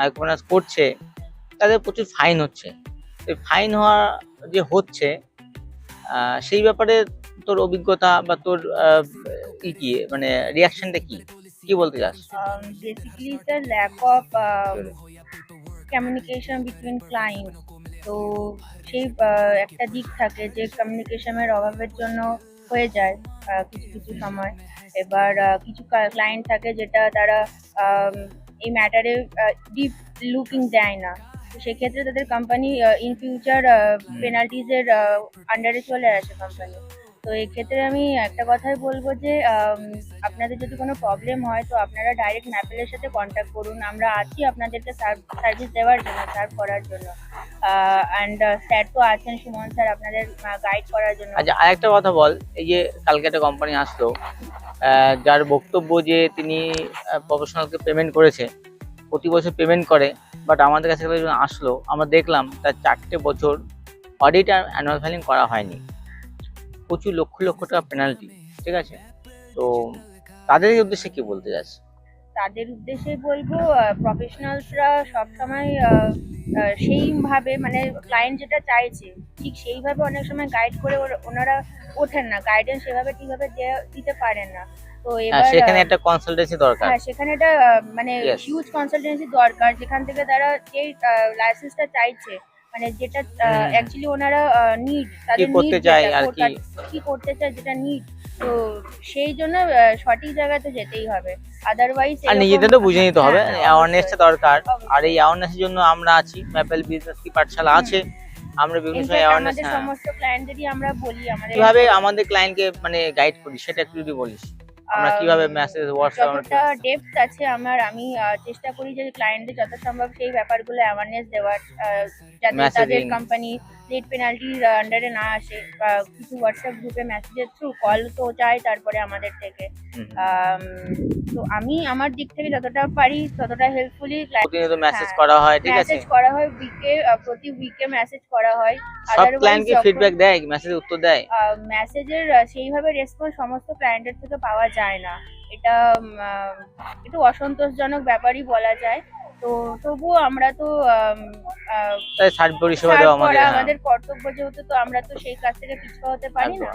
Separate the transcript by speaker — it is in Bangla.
Speaker 1: মাইক্রোফিন্যান্স করছে তাদের প্রচুর ফাইন হচ্ছে। এই ফাইন হওয়া যে হচ্ছে সেই ব্যাপারে তোর অভিজ্ঞতা বা তোর ই কি মানে রিয়াকশনটা কি? কি বলতে চাস?
Speaker 2: A lack of um, communication between clients তো সেই একটা দিক থাকে যে কমিউনিকেশনের অভাবের জন্য হয়ে যায় কিছু কিছু সময়। এবার কিছু ক্লায়েন্ট থাকে যেটা তারা এই ম্যাটারে ডিপ লুকিং দেয় না। তো সেক্ষেত্রে তাদের কোম্পানি ইন ফিউচার পেনাল্টিজের আন্ডারে চলে আসে কোম্পানি তো এক্ষেত্রে আমি একটা কথাই বলব যে আপনাদের যদি কোনো প্রবলেম হয় তো আপনারা ডাইরেক্ট ম্যাপেলের সাথে কন্ট্যাক্ট করুন। আমরা আছি আপনাদেরকে সার্ভিস দেওয়ার জন্য সার্ভ করার জন্য। অ্যান্ড স্যার তো আছেন সুমন স্যার আপনাদের গাইড করার জন্য।
Speaker 1: আচ্ছা আরেকটা কথা বল। এই যে কালকে একটা কোম্পানি আসলো যার বক্তব্য যে তিনি প্রফেশনালকে পেমেন্ট করেছে, প্রতি বছর পেমেন্ট করে বাট আমাদের কাছে যখন আসলো, আমরা দেখলাম তার চারটে বছর অডিট আর অ্যানুয়াল ফাইলিং করা হয়নি। প্রচুর লক্ষ লক্ষ টাকা পেনাল্টি ঠিক আছে? তো তাদের উদ্দেশ্যে কি বলতে চাস?
Speaker 2: তাদের উদ্দেশ্যে বলব প্রফেশনালসরা সবসময় সেইভাবে মানে ক্লায়েন্ট যেটা চাইছে ঠিক সেইভাবে অনেক সময় গাইড করে ওনারা ওঠেন না। গাইডেন্স সেভাবে ঠিকভাবে দিতে পারেন না। তো
Speaker 1: হ্যাঁ
Speaker 2: এবার
Speaker 1: সেখানে একটা কনসালটেন্সি দরকার।
Speaker 2: হ্যাঁ সেখানে একটা মানে হিউজ কনসালটেন্সি দরকার। যেখান থেকে তারা যে লাইসেন্সটা চাইছে মানে যেটা। অ্যাকচুয়ালি ওনারা নিড তাদের
Speaker 1: করতে চায় আর
Speaker 2: কি।
Speaker 1: কি
Speaker 2: করতে চায় যেটা নিড তো সেই জন্য সঠিক জায়গাতে যেতেই হবে। আদারওয়াইজ
Speaker 1: আর নিজেদেরও বুঝে নিতে হবে
Speaker 2: হ্যাঁ,
Speaker 1: অ্যাওয়ারনেসটা দরকার। আর এই অ্যাওয়ারনেসের জন্য আমরা আছি ম্যাপেল বিজনেস কি পাঠশালা আছে আমরা বিভিন্ন সময় অ্যাওয়ারনেস
Speaker 2: সমস্ত ক্লায়েন্টদেরই আমরা বলি আমাদের
Speaker 1: কীভাবে আমাদের ক্লায়েন্টকে মানে গাইড করি সেটা একটু যদি বলিস। আমরা কীভাবে মেসেজ হোয়াটসঅ্যাপ
Speaker 2: যতটা ডেপথ আছে আমার আমি চেষ্টা করি যে ক্লায়েন্টদের যত সম্ভব সেই ব্যাপারগুলো অ্যাওয়ারনেস দেওয়ার যাতে তাদের কোম্পানি লেট পেনাল্টির আন্ডারে না আসে বা কিছু হোয়াটসঅ্যাপ গ্রুপে মেসেজের থ্রু কল তো চাই তারপরে আমাদের থেকে। তো আমি আমার দিক থেকে যতটা পারি ততটা হেল্পফুলি
Speaker 1: প্রতিনিয়ত মেসেজ
Speaker 2: হ্যাঁ।
Speaker 1: করা হয় ঠিক আছে?
Speaker 2: মেসেজ করা হয় উইকে প্রতি উইকে মেসেজ করা হয়।
Speaker 1: সব ক্লায়েন্টকে ফিডব্যাক দেয় মেসেজ উত্তর দেয়?
Speaker 2: মেসেজের সেইভাবে রেসপন্স সমস্ত ক্লায়েন্টের থেকে পাওয়া যায়। না এটা একটু অসন্তোষজনক ব্যাপারই বলা যায় তো তবুও আমরা তো
Speaker 1: আমাদের হ্যাঁ।
Speaker 2: আমাদের কর্তব্য যেহেতু তো আমরা তো সেই কাজ থেকে পিছু হতে পারি না।